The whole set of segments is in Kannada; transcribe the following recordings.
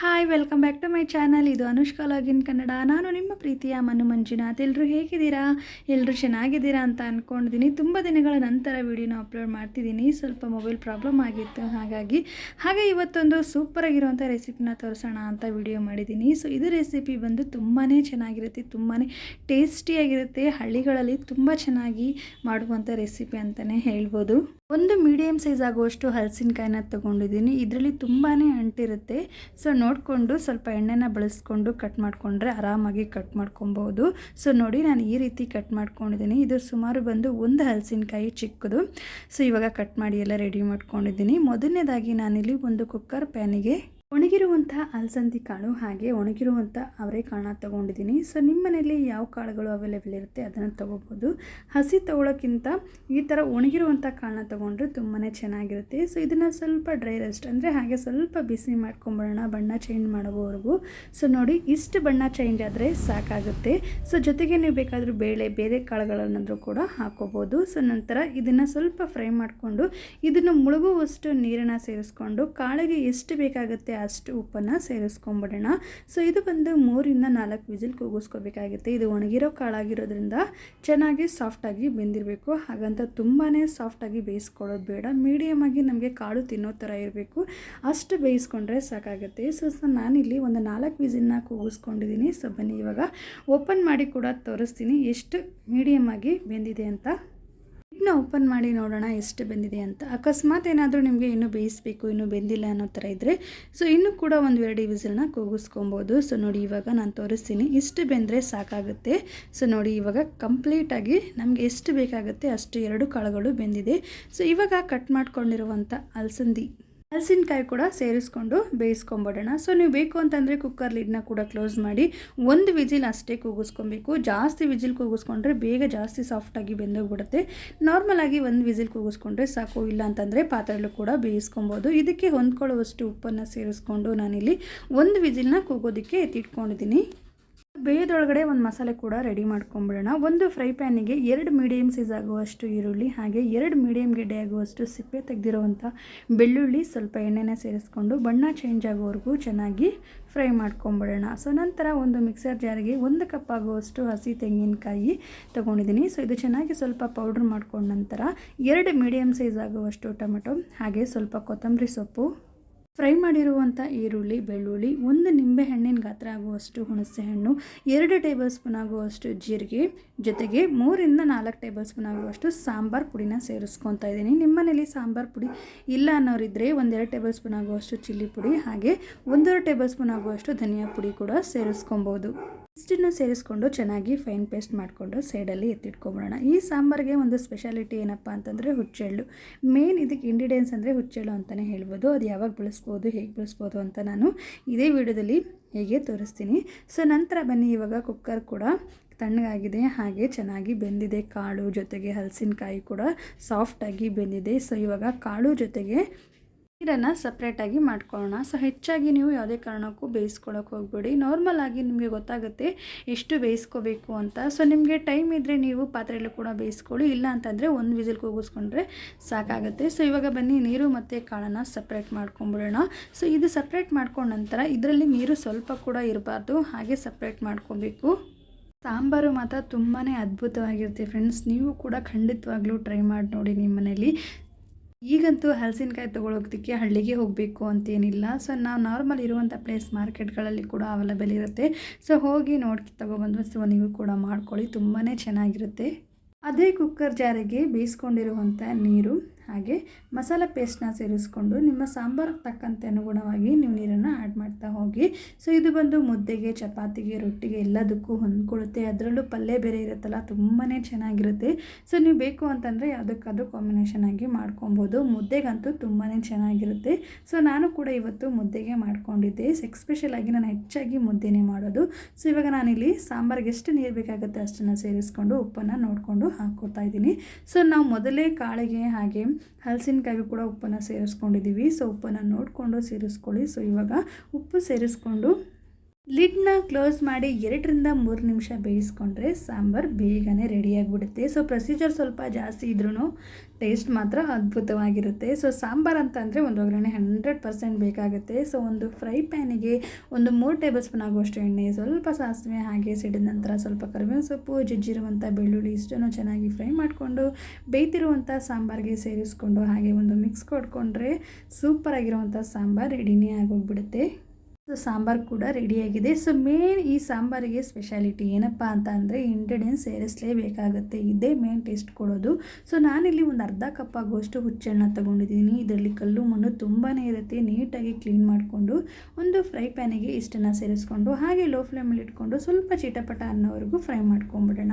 Hi welcome back to my channel ಇದು ಅನುಷ್ಕಾ ಲಾಗಿನ್ ಕನ್ನಡ. ನಾನು ನಿಮ್ಮ ಪ್ರೀತಿಯ ಮನು ಮಂಜುನಾಥ್. ಎಲ್ಲರೂ ಹೇಗಿದ್ದೀರಾ? ಎಲ್ಲರೂ ಚೆನ್ನಾಗಿದ್ದೀರಾ ಅಂತ ಅಂದ್ಕೊಂಡಿದ್ದೀನಿ ತುಂಬ ದಿನಗಳ ನಂತರ ವಿಡಿಯೋನ ಅಪ್ಲೋಡ್ ಮಾಡ್ತಿದ್ದೀನಿ ಸ್ವಲ್ಪ ಮೊಬೈಲ್ ಪ್ರಾಬ್ಲಮ್ ಆಗಿತ್ತು, ಹಾಗಾಗಿ. ಹಾಗೆ ಇವತ್ತೊಂದು ಸೂಪರಾಗಿರುವಂಥ ರೆಸಿಪಿನ ತೋರಿಸೋಣ ಅಂತ ವಿಡಿಯೋ ಮಾಡಿದ್ದೀನಿ ಸೊ ಇದು ರೆಸಿಪಿ ಬಂದು ತುಂಬಾ ಚೆನ್ನಾಗಿರುತ್ತೆ. ತುಂಬಾ ಟೇಸ್ಟಿಯಾಗಿರುತ್ತೆ ಹಳ್ಳಿಗಳಲ್ಲಿ ತುಂಬ ಚೆನ್ನಾಗಿ ಮಾಡುವಂಥ ರೆಸಿಪಿ ಅಂತಲೇ ಹೇಳ್ಬೋದು. ಒಂದು ಮೀಡಿಯಮ್ ಸೈಜ್ ಆಗುವಷ್ಟು ಹಲಸಿನಕಾಯಿನ ತೊಗೊಂಡಿದ್ದೀನಿ ಇದರಲ್ಲಿ ತುಂಬಾ ಅಂಟಿರುತ್ತೆ. ಸೊ ನೋಡಿಕೊಂಡು ಸ್ವಲ್ಪ ಎಣ್ಣೆನ ಬಳಸ್ಕೊಂಡು ಕಟ್ ಮಾಡಿಕೊಂಡ್ರೆ ಆರಾಮಾಗಿ ಕಟ್ ಮಾಡ್ಕೊಬೋದು. ಸೊ ನೋಡಿ ನಾನು ಈ ರೀತಿ ಕಟ್ ಮಾಡ್ಕೊಂಡಿದ್ದೀನಿ. ಇದು ಸುಮಾರು ಬಂದು ಒಂದು ಹಲಸಿನಕಾಯಿ ಚಿಕ್ಕದು. ಸೊ ಇವಾಗ ಕಟ್ ಮಾಡಿ ಎಲ್ಲ ರೆಡಿ ಮಾಡ್ಕೊಂಡಿದ್ದೀನಿ. ಮೊದಲನೇದಾಗಿ ನಾನಿಲ್ಲಿ ಒಂದು ಕುಕ್ಕರ್ ಪ್ಯಾನಿಗೆ ಒಣಗಿರುವಂಥ ಅಲಸಂದಿ ಕಾಳು ಹಾಗೆ ಒಣಗಿರುವಂಥ ಅವರೆಕಾಳನ್ನ ತೊಗೊಂಡಿದ್ದೀನಿ. ಸೊ ನಿಮ್ಮ ಮನೇಲಿ ಯಾವ ಕಾಳುಗಳು ಅವೈಲೇಬಲ್ ಇರುತ್ತೆ ಅದನ್ನು ತೊಗೋಬೋದು. ಹಸಿ ತಗೊಳ್ಳೋಕ್ಕಿಂತ ಈ ಥರ ಒಣಗಿರುವಂಥ ಕಾಳನ್ನ ತೊಗೊಂಡ್ರೆ ತುಂಬಾ ಚೆನ್ನಾಗಿರುತ್ತೆ. ಸೊ, ಇದನ್ನು ಸ್ವಲ್ಪ ಡ್ರೈ ರೆಸ್ಟ್ ಅಂದರೆ ಹಾಗೆ ಸ್ವಲ್ಪ ಬಿಸಿ ಮಾಡ್ಕೊಂಬರೋಣ, ಬಣ್ಣ ಚೇಂಜ್ ಮಾಡೋವರೆಗೂ. ಸೊ, ನೋಡಿ, ಇಷ್ಟು ಬಣ್ಣ ಚೇಂಜ್ ಆದರೆ ಸಾಕಾಗುತ್ತೆ. ಸೊ, ಜೊತೆಗೆ ನೀವು ಬೇಕಾದರೂ ಬೇಳೆ, ಬೇರೆ ಕಾಳುಗಳನ್ನಾದರೂ ಕೂಡ ಹಾಕೋಬೋದು. ಸೊ, ನಂತರ ಇದನ್ನು ಸ್ವಲ್ಪ ಫ್ರೈ ಮಾಡಿಕೊಂಡು ಇದನ್ನು ಮುಳುಗುವಷ್ಟು ನೀರನ್ನು ಸೇರಿಸ್ಕೊಂಡು ಕಾಳಿಗೆ ಎಷ್ಟು ಬೇಕಾಗುತ್ತೆ ಅಷ್ಟು ಉಪ್ಪನ್ನು ಸೇರಿಸ್ಕೊಂಬಿಡೋಣ. ಸೊ ಇದು ಬಂದು ಮೂರಿಂದ ನಾಲ್ಕು ವಿಸಿಲ್ ಕೂಗಿಸ್ಕೋಬೇಕಾಗುತ್ತೆ. ಇದು ಒಣಗಿರೋ ಕಾಳಾಗಿರೋದ್ರಿಂದ ಚೆನ್ನಾಗಿ ಸಾಫ್ಟಾಗಿ ಬೆಂದಿರಬೇಕು. ಹಾಗಂತ ತುಂಬಾ ಸಾಫ್ಟಾಗಿ ಬೇಯಿಸ್ಕೊಳ್ಳೋದು ಬೇಡ. ಮೀಡಿಯಮ್ ಆಗಿ ನಮಗೆ ಕಾಳು ತಿನ್ನೋ ಥರ ಇರಬೇಕು. ಅಷ್ಟು ಬೇಯಿಸ್ಕೊಂಡ್ರೆ ಸಾಕಾಗುತ್ತೆ. ಸೊ ಸೊ ನಾನಿಲ್ಲಿ ಒಂದು ನಾಲ್ಕು ವಿಸಿಲ್ನ ಕೂಗಿಸ್ಕೊಂಡಿದ್ದೀನಿ. ಸೊ ಬನ್ನಿ ಇವಾಗ ಓಪನ್ ಮಾಡಿ ಕೂಡ ತೋರಿಸ್ತೀನಿ. ಎಷ್ಟು ಮೀಡಿಯಮ್ ಆಗಿ ಬೆಂದಿದೆ ಅಂತ. ಇದನ್ನ ಓಪನ್ ಮಾಡಿ ನೋಡೋಣ ಎಷ್ಟು ಬೆಂದಿದೆ ಅಂತ. ಅಕಸ್ಮಾತ್ ಏನಾದರೂ ನಿಮಗೆ ಇನ್ನೂ ಬೇಯಿಸಬೇಕು, ಇನ್ನೂ ಬೆಂದಿಲ್ಲ ಅನ್ನೋ ಥರ ಇದ್ದರೆ ಸೊ ಇನ್ನೂ ಕೂಡ ಒಂದು ಎರಡು ವಿಸಿಲ್ನ ಕೂಗಿಸ್ಕೊಬೋದು. ಸೊ ನೋಡಿ ಇವಾಗ ನಾನು ತೋರಿಸ್ತೀನಿ. ಇಷ್ಟು ಬೆಂದರೆ ಸಾಕಾಗುತ್ತೆ. ಸೊ ನೋಡಿ ಇವಾಗ ಕಂಪ್ಲೀಟಾಗಿ ನಮಗೆ ಎಷ್ಟು ಬೇಕಾಗುತ್ತೆ ಅಷ್ಟು ಎರಡು ಕಾಳುಗಳು ಬೆಂದಿದೆ. ಸೊ ಇವಾಗ ಕಟ್ ಮಾಡ್ಕೊಂಡಿರುವಂಥ ಅಲಸಂದಿ ಹಲಸಿನಕಾಯಿ ಕೂಡ ಸೇರಿಸ್ಕೊಂಡು ಬೇಯಿಸ್ಕೊಂಬಿಡೋಣ. ಸೊ ನೀವು ಬೇಕು ಅಂತಂದರೆ ಕುಕ್ಕರ್ ಲಿಡ್ನ ಕೂಡ ಕ್ಲೋಸ್ ಮಾಡಿ, ಒಂದು ವಿಜಿಲ್ ಅಷ್ಟೇ ಕೂಗಿಸ್ಕೊಬೇಕು. ಜಾಸ್ತಿ ವಿಜಿಲ್ ಕೂಗಿಸ್ಕೊಂಡ್ರೆ ಬೇಗ ಜಾಸ್ತಿ ಸಾಫ್ಟಾಗಿ ಬೆಂದೋಗ್ಬಿಡುತ್ತೆ. ನಾರ್ಮಲಾಗಿ ಒಂದು ವಿಜಿಲ್ ಕೂಗಿಸ್ಕೊಂಡ್ರೆ ಸಾಕು. ಇಲ್ಲ ಅಂತಂದರೆ ಪಾತ್ರೆಯಲ್ಲೂ ಕೂಡ ಬೇಯಿಸ್ಕೊಬೋದು. ಇದಕ್ಕೆ ಹೊಂದ್ಕೊಳ್ಳುವಷ್ಟು ಉಪ್ಪನ್ನು ಸೇರಿಸ್ಕೊಂಡು ನಾನಿಲ್ಲಿ ಒಂದು ವಿಜಿಲ್ನ ಕೂಗೋದಕ್ಕೆ ಎತ್ತಿಟ್ಕೊಂಡಿದ್ದೀನಿ. ಬೇಯದೊಳಗಡೆ ಒಂದು ಮಸಾಲೆ ಕೂಡ ರೆಡಿ ಮಾಡ್ಕೊಂಬಿಡೋಣ. ಒಂದು ಫ್ರೈ ಪ್ಯಾನಿಗೆ ಎರಡು ಮೀಡಿಯಮ್ ಸೈಜ್ ಆಗುವಷ್ಟು ಈರುಳ್ಳಿ, ಹಾಗೆ ಎರಡು ಮೀಡಿಯಮ್ ಗೆಡ್ಡೆ ಆಗುವಷ್ಟು ಸಿಪ್ಪೆ ತೆಗೆದಿರುವಂಥ ಬೆಳ್ಳುಳ್ಳಿ ಸ್ವಲ್ಪ ಎಣ್ಣೆನ ಸೇರಿಸ್ಕೊಂಡು ಬಣ್ಣ ಚೇಂಜ್ ಆಗೋವರೆಗೂ ಚೆನ್ನಾಗಿ ಫ್ರೈ ಮಾಡ್ಕೊಂಬಿಡೋಣ. ಸೊ ನಂತರ ಒಂದು ಮಿಕ್ಸರ್ ಜಾರಿಗೆ ಒಂದು ಕಪ್ ಆಗುವಷ್ಟು ಹಸಿ ತೆಂಗಿನಕಾಯಿ ತೊಗೊಂಡಿದ್ದೀನಿ. ಸೊ ಇದು ಚೆನ್ನಾಗಿ ಸ್ವಲ್ಪ ಪೌಡ್ರ್ ಮಾಡ್ಕೊಂಡ ನಂತರ ಎರಡು ಮೀಡಿಯಮ್ ಸೈಜ್ ಆಗುವಷ್ಟು ಟೊಮೆಟೊ, ಹಾಗೆ ಸ್ವಲ್ಪ ಕೊತ್ತಂಬರಿ ಸೊಪ್ಪು ಫ್ರೈ ಮಾಡಿರುವಂಥ ಈರುಳ್ಳಿ, ಬೆಳ್ಳುಳ್ಳಿ, ಒಂದು ನಿಂಬೆ ಹಣ್ಣಿನ ಗಾತ್ರ ಆಗುವಷ್ಟು ಹುಣಸೆ ಹಣ್ಣು, ಎರಡು ಟೇಬಲ್ ಸ್ಪೂನ್ ಆಗುವಷ್ಟು ಜೀರಿಗೆ, ಜೊತೆಗೆ ಮೂರಿಂದ ನಾಲ್ಕು ಟೇಬಲ್ ಸ್ಪೂನ್ ಆಗುವಷ್ಟು ಸಾಂಬಾರು ಪುಡಿನ ಸೇರಿಸ್ಕೊತಾ ಇದ್ದೀನಿ. ನಿಮ್ಮನೇಲಿ ಸಾಂಬಾರು ಪುಡಿ ಇಲ್ಲ ಅನ್ನೋರಿದ್ದರೆ ಒಂದೆರಡು ಟೇಬಲ್ ಸ್ಪೂನ್ ಆಗುವಷ್ಟು ಚಿಲ್ಲಿ ಪುಡಿ, ಹಾಗೆ ಒಂದೂವರೆ ಟೇಬಲ್ ಸ್ಪೂನ್ ಆಗುವಷ್ಟು ಧನಿಯಾ ಪುಡಿ ಕೂಡ ಸೇರಿಸ್ಕೊಬೋದು. ಇಷ್ಟನ್ನು ಸೇರಿಸ್ಕೊಂಡು ಚೆನ್ನಾಗಿ ಫೈನ್ ಪೇಸ್ಟ್ ಮಾಡಿಕೊಂಡು ಸೈಡಲ್ಲಿ ಎತ್ತಿಟ್ಕೊಂಬಿಡೋಣ. ಈ ಸಾಂಬಾರಿಗೆ ಒಂದು ಸ್ಪೆಷಾಲಿಟಿ ಏನಪ್ಪ ಅಂತಂದರೆ ಹುಚ್ಚೆಳ್ಳು. ಮೇನ್ ಇದಕ್ಕೆ ಇಂಗ್ರೀಡಿಯೆಂಟ್ಸ್ ಅಂದರೆ ಹುಚ್ಚೆಳ್ಳು ಅಂತಲೇ ಹೇಳ್ಬೋದು. ಅದು ಯಾವಾಗ ಬಳಸ್ಬೋದು, ಹೇಗೆ ಬಳಸ್ಬೋದು ಅಂತ ನಾನು ಇದೇ ವಿಡಿಯೋದಲ್ಲಿ ಹೇಗೆ ತೋರಿಸ್ತೀನಿ. ಸೊ ನಂತರ ಬನ್ನಿ, ಇವಾಗ ಕುಕ್ಕರ್ ಕೂಡ ತಣ್ಣಗಾಗಿದೆ, ಹಾಗೆ ಚೆನ್ನಾಗಿ ಬೆಂದಿದೆ. ಕಾಳು ಜೊತೆಗೆ ಹಲಸಿನಕಾಯಿ ಕೂಡ ಸಾಫ್ಟಾಗಿ ಬೆಂದಿದೆ. ಸೊ ಇವಾಗ ಕಾಳು ಜೊತೆಗೆ ನೀರನ್ನು ಸಪ್ರೇಟಾಗಿ ಮಾಡ್ಕೊಳ್ಳೋಣ. ಸೊ ಹೆಚ್ಚಾಗಿ ನೀವು ಯಾವುದೇ ಕಾರಣಕ್ಕೂ ಬೇಯಿಸ್ಕೊಳ್ಳೋಕೆ ಹೋಗ್ಬೇಡಿ. ನಾರ್ಮಲ್ ಆಗಿ ನಿಮಗೆ ಗೊತ್ತಾಗುತ್ತೆ ಎಷ್ಟು ಬೇಯಿಸ್ಕೋಬೇಕು ಅಂತ. ಸೊ ನಿಮಗೆ ಟೈಮ್ ಇದ್ದರೆ ನೀವು ಪಾತ್ರೆಯಲ್ಲೂ ಕೂಡ ಬೇಯಿಸ್ಕೊಳ್ಳಿ. ಇಲ್ಲ ಅಂತಂದರೆ ಒಂದು ವಿಸಿಲ್ ಕೂಗಿಸ್ಕೊಂಡ್ರೆ ಸಾಕಾಗುತ್ತೆ. ಸೊ ಇವಾಗ ಬನ್ನಿ, ನೀರು ಮತ್ತು ಕಾಳನ್ನು ಸಪ್ರೇಟ್ ಮಾಡ್ಕೊಂಬಿಡೋಣ. ಸೊ ಇದು ಸಪ್ರೇಟ್ ಮಾಡ್ಕೊಂಡ ನಂತರ ಇದರಲ್ಲಿ ನೀರು ಸ್ವಲ್ಪ ಕೂಡ ಇರಬಾರ್ದು. ಹಾಗೆ ಸಪ್ರೇಟ್ ಮಾಡ್ಕೊಬೇಕು. ಸಾಂಬಾರು ಮಾತ್ರ ತುಂಬಾ ಅದ್ಭುತವಾಗಿರುತ್ತೆ ಫ್ರೆಂಡ್ಸ್. ನೀವು ಕೂಡ ಖಂಡಿತವಾಗ್ಲೂ ಟ್ರೈ ಮಾಡಿ ನೋಡಿ ನಿಮ್ಮ ಮನೇಲಿ ಈಗಂತೂ ಹಲಸಿನಕಾಯಿ ತೊಗೊಳೋದಕ್ಕೆ ಹಳ್ಳಿಗೆ ಹೋಗಬೇಕು ಅಂತೇನಿಲ್ಲ. ಸೊ ನಾವು ನಾರ್ಮಲ್ ಇರುವಂಥ ಪ್ಲೇಸ್ ಮಾರ್ಕೆಟ್ಗಳಲ್ಲಿ ಕೂಡ ಅವೈಲೇಬಲ್ ಇರುತ್ತೆ. ಸೊ ಹೋಗಿ ನೋಡಿ ತೊಗೊಬಂದು ಸೊ ನೀವು ಕೂಡ ಮಾಡ್ಕೊಳ್ಳಿ. ತುಂಬಾ ಚೆನ್ನಾಗಿರುತ್ತೆ. ಅದೇ ಕುಕ್ಕರ್ ಜಾರಿಗೆ ಬೇಯಿಸ್ಕೊಂಡಿರುವಂಥ ನೀರು, ಹಾಗೆ ಮಸಾಲೆ ಪೇಸ್ಟ್ನ ಸೇರಿಸ್ಕೊಂಡು ನಿಮ್ಮ ಸಾಂಬಾರಕ್ಕೆ ತಕ್ಕಂತೆ ಅನುಗುಣವಾಗಿ ನೀವು ನೀರನ್ನು ಆ್ಯಡ್ ಹೋಗಿ. ಸೊ ಇದು ಬಂದು ಮುದ್ದೆಗೆ, ಚಪಾತಿಗೆ, ರೊಟ್ಟಿಗೆ ಎಲ್ಲದಕ್ಕೂ ಹೊಂದ್ಕೊಳ್ಳುತ್ತೆ. ಅದರಲ್ಲೂ ಪಲ್ಯ ಬೇರೆ ಇರುತ್ತಲ್ಲ ತುಂಬಾ ಚೆನ್ನಾಗಿರುತ್ತೆ. ಸೊ ನೀವು ಬೇಕು ಅಂತಂದರೆ ಯಾವುದಕ್ಕಾದ್ರೂ ಕಾಂಬಿನೇಷನ್ ಆಗಿ ಮಾಡ್ಕೊಬೋದು. ಮುದ್ದೆಗಂತೂ ತುಂಬಾ ಚೆನ್ನಾಗಿರುತ್ತೆ. ಸೊ ನಾನು ಕೂಡ ಇವತ್ತು ಮುದ್ದೆಗೆ ಮಾಡ್ಕೊಂಡಿದ್ದೆ. ಎಕ್ಸ್ಪೆಷಲ್ ಆಗಿ ನಾನು ಹೆಚ್ಚಾಗಿ ಮುದ್ದೆನೇ ಮಾಡೋದು. ಸೊ ಇವಾಗ ನಾನಿಲ್ಲಿ ಸಾಂಬಾರಿಗೆ ಎಷ್ಟು ನೀರು ಬೇಕಾಗುತ್ತೆ ಅಷ್ಟನ್ನು ಸೇರಿಸ್ಕೊಂಡು ಉಪ್ಪನ್ನು ನೋಡಿಕೊಂಡು ಹಾಕ್ಕೊತಾ ಇದ್ದೀನಿ. ಸೊ ನಾವು ಮೊದಲೇ ಕಾಳಿಗೆ ಹಾಗೆ ಹಲಸಿನಕಾಯಿಗೂ ಕೂಡ ಉಪ್ಪನ್ನು ಸೇರಿಸ್ಕೊಂಡಿದ್ದೀವಿ. ಸೊ ಉಪ್ಪನ್ನು ನೋಡಿಕೊಂಡು ಸೇರಿಸ್ಕೊಳ್ಳಿ. ಸೊ ಇವಾಗ ಉಪ್ಪು ಸೇರಿಸ್ಕೊಂಡು ಲಿಡ್ನ ಕ್ಲೋಸ್ ಮಾಡಿ ಎರಡರಿಂದ ಮೂರು ನಿಮಿಷ ಬೇಯಿಸ್ಕೊಂಡ್ರೆ ಸಾಂಬಾರು ಬೇಗನೆ ರೆಡಿಯಾಗಿಬಿಡುತ್ತೆ. ಸೊ ಪ್ರೊಸೀಜರ್ ಸ್ವಲ್ಪ ಜಾಸ್ತಿ ಇದ್ರೂ ಟೇಸ್ಟ್ ಮಾತ್ರ ಅದ್ಭುತವಾಗಿರುತ್ತೆ. ಸೊ ಸಾಂಬಾರು ಅಂತ ಅಂದರೆ ಒಂದು ಒಗ್ಗರಣೆ ಹಂಡ್ರೆಡ್ ಪರ್ಸೆಂಟ್ ಬೇಕಾಗುತ್ತೆ. ಸೊ ಒಂದು ಫ್ರೈ ಪ್ಯಾನಿಗೆ ಒಂದು ಮೂರು ಟೇಬಲ್ ಸ್ಪೂನ್ ಆಗುವಷ್ಟು ಎಣ್ಣೆ, ಸ್ವಲ್ಪ ಸಾಸಿವೆ ಹಾಗೆ ಸಿಡಿದ ನಂತರ ಸ್ವಲ್ಪ ಕರಿಬೇವಿನ ಸೊಪ್ಪು ಜಜ್ಜಿರುವಂಥ ಬೆಳ್ಳುಳ್ಳಿ ಇಷ್ಟನ್ನು ಚೆನ್ನಾಗಿ ಫ್ರೈ ಮಾಡಿಕೊಂಡು ಬೇಯ್ತಿರುವಂಥ ಸಾಂಬಾರಿಗೆ ಸೇರಿಸ್ಕೊಂಡು ಹಾಗೆ ಒಂದು ಮಿಕ್ಸ್ ಕೊಟ್ಕೊಂಡ್ರೆ ಸೂಪರಾಗಿರುವಂಥ ಸಾಂಬಾರು ರೆಡಿನೇ ಆಗೋಗ್ಬಿಡುತ್ತೆ. ಸೊ ಸಾಂಬಾರು ಕೂಡ ರೆಡಿಯಾಗಿದೆ. ಸೊ ಮೇನ್ ಈ ಸಾಂಬಾರಿಗೆ ಸ್ಪೆಷಾಲಿಟಿ ಏನಪ್ಪ ಅಂತ ಅಂದರೆ ಇಂಗ್ರೀಡಿಯೆಂಟ್ಸ್ ಸೇರಿಸಲೇಬೇಕಾಗುತ್ತೆ. ಇದೇ ಮೇನ್ ಟೇಸ್ಟ್ ಕೊಡೋದು. ಸೊ, ನಾನಿಲ್ಲಿ ಒಂದು ಅರ್ಧ ಕಪ್ ಆಗುವಷ್ಟು ಹುಚ್ಚೆಣ್ಣ ತೊಗೊಂಡಿದ್ದೀನಿ. ಇದರಲ್ಲಿ ಕಲ್ಲು ಮಣ್ಣು ತುಂಬಾ ಇರುತ್ತೆ. ನೀಟಾಗಿ ಕ್ಲೀನ್ ಮಾಡಿಕೊಂಡು ಒಂದು ಫ್ರೈ ಪ್ಯಾನಿಗೆ ಇಷ್ಟನ್ನು ಸೇರಿಸ್ಕೊಂಡು ಹಾಗೆ ಲೋ ಫ್ಲೇಮಲ್ಲಿ ಇಟ್ಕೊಂಡು ಸ್ವಲ್ಪ ಚಿಟಪಟ ಅನ್ನೋವರೆಗೂ ಫ್ರೈ ಮಾಡ್ಕೊಂಬಿಡೋಣ.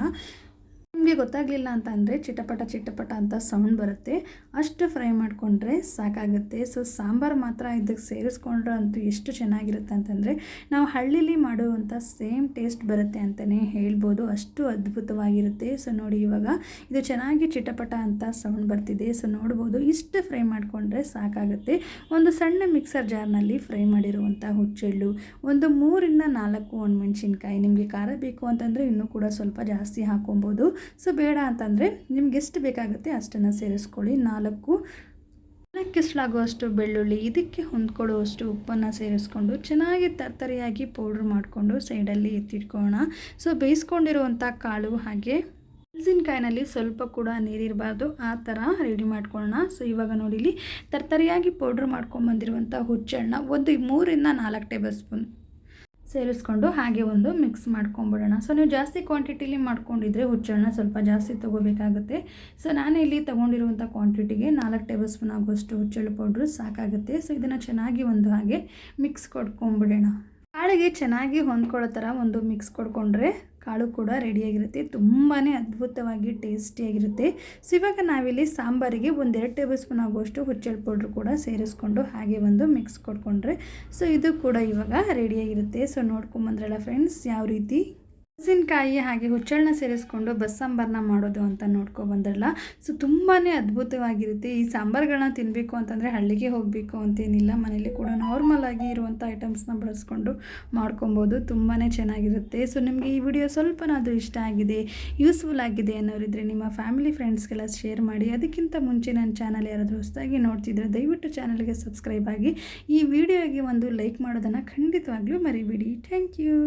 ನಿಮಗೆ ಗೊತ್ತಾಗಲಿಲ್ಲ ಅಂತ ಅಂದರೆ ಚಿಟಪಟ ಚಿಟಪಟ ಅಂತ ಸೌಂಡ್ ಬರುತ್ತೆ. ಅಷ್ಟು ಫ್ರೈ ಮಾಡಿಕೊಂಡ್ರೆ ಸಾಕಾಗುತ್ತೆ. ಸೊ ಸಾಂಬಾರು ಮಾತ್ರ ಇದಕ್ಕೆ ಸೇರಿಸ್ಕೊಂಡ್ರೆ ಅಂತೂ ಎಷ್ಟು ಚೆನ್ನಾಗಿರುತ್ತೆ ಅಂತಂದರೆ ನಾವು ಹಳ್ಳಿಲಿ ಮಾಡುವಂಥ ಸೇಮ್ ಟೇಸ್ಟ್ ಬರುತ್ತೆ ಅಂತಲೇ ಹೇಳ್ಬೋದು. ಅಷ್ಟು ಅದ್ಭುತವಾಗಿರುತ್ತೆ. ಸೊ ನೋಡಿ ಇವಾಗ ಇದು ಚೆನ್ನಾಗಿ ಚಿಟಪಟ ಅಂತ ಸೌಂಡ್ ಬರ್ತಿದೆ. ಸೊ ನೋಡ್ಬೋದು ಇಷ್ಟು ಫ್ರೈ ಮಾಡಿಕೊಂಡ್ರೆ ಸಾಕಾಗುತ್ತೆ. ಒಂದು ಸಣ್ಣ ಮಿಕ್ಸರ್ ಜಾರ್ನಲ್ಲಿ ಫ್ರೈ ಮಾಡಿರುವಂಥ ಹುಚ್ಚೆಳ್ಳು. ಒಂದು ಮೂರಿಂದ ನಾಲ್ಕು ಒಣಮೆಣ್ಸಿನ್ಕಾಯಿ. ನಿಮಗೆ ಖಾರ ಬೇಕು ಅಂತಂದರೆ ಇನ್ನೂ ಕೂಡ ಸ್ವಲ್ಪ ಜಾಸ್ತಿ ಹಾಕೊಬೋದು ಸೊ ಬೇಡ ಅಂತಂದರೆ ನಿಮ್ಗೆ ಎಷ್ಟು ಬೇಕಾಗುತ್ತೆ ಅಷ್ಟನ್ನು ಸೇರಿಸ್ಕೊಳ್ಳಿ. ನಾಲ್ಕು ನಾಲ್ಕಿಸ್ಲಾಗುವಷ್ಟು ಬೆಳ್ಳುಳ್ಳಿ, ಇದಕ್ಕೆ ಹೊಂದ್ಕೊಳ್ಳುವಷ್ಟು ಉಪ್ಪನ್ನು ಸೇರಿಸ್ಕೊಂಡು ಚೆನ್ನಾಗಿ ತರ್ತರಿಯಾಗಿ ಪೌಡ್ರ್ ಮಾಡಿಕೊಂಡು ಸೈಡಲ್ಲಿ ಎತ್ತಿಟ್ಕೊಳ್ಳೋಣ. ಸೊ ಬೇಯಿಸ್ಕೊಂಡಿರುವಂಥ ಕಾಳು ಹಾಗೆ ಮೆಣಸಿನ್ಕಾಯಿನಲ್ಲಿ ಸ್ವಲ್ಪ ಕೂಡ ನೀರಿರಬಾರ್ದು, ಆ ಥರ ರೆಡಿ ಮಾಡ್ಕೊಳ್ಳೋಣ. ಸೊ ಇವಾಗ ನೋಡಿಲಿ ತರ್ತರಿಯಾಗಿ ಪೌಡ್ರ್ ಮಾಡ್ಕೊಂಬಂದಿರುವಂಥ ಹುಚ್ಚೆಣ್ಣ ಒಂದು ಮೂರಿಂದ ನಾಲ್ಕು ಟೇಬಲ್ ಸ್ಪೂನ್ ಸೇರಿಸ್ಕೊಂಡು ಹಾಗೆ ಒಂದು ಮಿಕ್ಸ್ ಮಾಡ್ಕೊಂಬಿಡೋಣ. ಸೊ ನೀವು ಜಾಸ್ತಿ ಕ್ವಾಂಟಿಟಿಲಿ ಮಾಡ್ಕೊಂಡಿದ್ರೆ ಹುಚ್ಚಣ್ಣ ಸ್ವಲ್ಪ ಜಾಸ್ತಿ ತೊಗೋಬೇಕಾಗುತ್ತೆ. ಸೊ ನಾನು ಇಲ್ಲಿ ತೊಗೊಂಡಿರುವಂಥ ಕ್ವಾಂಟಿಟಿಗೆ ನಾಲ್ಕು ಟೇಬಲ್ ಸ್ಪೂನ್ ಆಗುವಷ್ಟು ಹುಚ್ಚೆಳ್ಳು ಪೌಡ್ರು ಸಾಕಾಗುತ್ತೆ. ಸೊ ಇದನ್ನು ಚೆನ್ನಾಗಿ ಒಂದು ಹಾಗೆ ಮಿಕ್ಸ್ ಕೊಡ್ಕೊಂಬಿಡೋಣ. ಕಾಳಿಗೆ ಚೆನ್ನಾಗಿ ಹೊಂದ್ಕೊಳ್ಳೋ ಥರ ಒಂದು ಮಿಕ್ಸ್ ಕೊಡ್ಕೊಂಡ್ರೆ ಕಾಳು ಕೂಡ ರೆಡಿಯಾಗಿರುತ್ತೆ. ತುಂಬಾ ಅದ್ಭುತವಾಗಿ ಟೇಸ್ಟಿಯಾಗಿರುತ್ತೆ. ಸೊ ಇವಾಗ ನಾವಿಲ್ಲಿ ಸಾಂಬಾರಿಗೆ ಒಂದೆರಡು ಟೇಬಲ್ ಸ್ಪೂನ್ ಆಗುವಷ್ಟು ಹುಚ್ಚೆಳ್ಳು ಪೌಡ್ರ್ ಕೂಡ ಸೇರಿಸ್ಕೊಂಡು ಹಾಗೆ ಒಂದು ಮಿಕ್ಸ್ ಕೊಟ್ಕೊಂಡ್ರೆ, ಸೊ, ಇದು ಕೂಡ ಇವಾಗ ರೆಡಿಯಾಗಿರುತ್ತೆ. ಸೊ ನೋಡ್ಕೊಂಬಂದ್ರಲ್ಲ ಫ್ರೆಂಡ್ಸ್ ಯಾವ ರೀತಿ? ಮೆಣಸಿನ್ಕಾಯಿ ಹಾಗೆ ಹುಚ್ಚಳನ್ನ ಸೇರಿಸ್ಕೊಂಡು ಬಸ್ಸಾಂಬಾರನ್ನ ಮಾಡೋದು ಅಂತ ನೋಡ್ಕೊಬಂದ್ರಲ್ಲ ಸೊ ತುಂಬಾ ಅದ್ಭುತವಾಗಿರುತ್ತೆ. ಈ ಸಾಂಬಾರುಗಳನ್ನ ತಿನ್ನಬೇಕು ಅಂತಂದರೆ ಹಳ್ಳಿಗೆ ಹೋಗಬೇಕು ಅಂತೇನಿಲ್ಲ. ಮನೇಲಿ ಕೂಡ ನಾರ್ಮಲ್ ಆಗಿ ಇರುವಂಥ ಐಟಮ್ಸ್ನ ಬಳಸ್ಕೊಂಡು ಮಾಡ್ಕೊಬೋದು. ತುಂಬಾ ಚೆನ್ನಾಗಿರುತ್ತೆ. ಸೊ ನಿಮಗೆ ಈ ವಿಡಿಯೋ ಸ್ವಲ್ಪನಾದರೂ ಇಷ್ಟ ಆಗಿದೆ ಯೂಸ್ಫುಲ್ ಆಗಿದೆ ಅನ್ನೋರಿದ್ರೆ ನಿಮ್ಮ ಫ್ಯಾಮಿಲಿ ಫ್ರೆಂಡ್ಸ್ಗೆಲ್ಲ ಶೇರ್ ಮಾಡಿ. ಅದಕ್ಕಿಂತ ಮುಂಚೆ ನನ್ನ ಚಾನಲ್ ಯಾರಾದರೂ ಹೊಸದಾಗಿ ನೋಡ್ತಿದ್ರೆ ದಯವಿಟ್ಟು ಚಾನಲ್ಗೆ ಸಬ್ಸ್ಕ್ರೈಬ್ ಆಗಿ. ಈ ವಿಡಿಯೋಗೆ ಒಂದು ಲೈಕ್ ಮಾಡೋದನ್ನು ಖಂಡಿತವಾಗಲೂ ಮರಿಬೇಡಿ. Thank you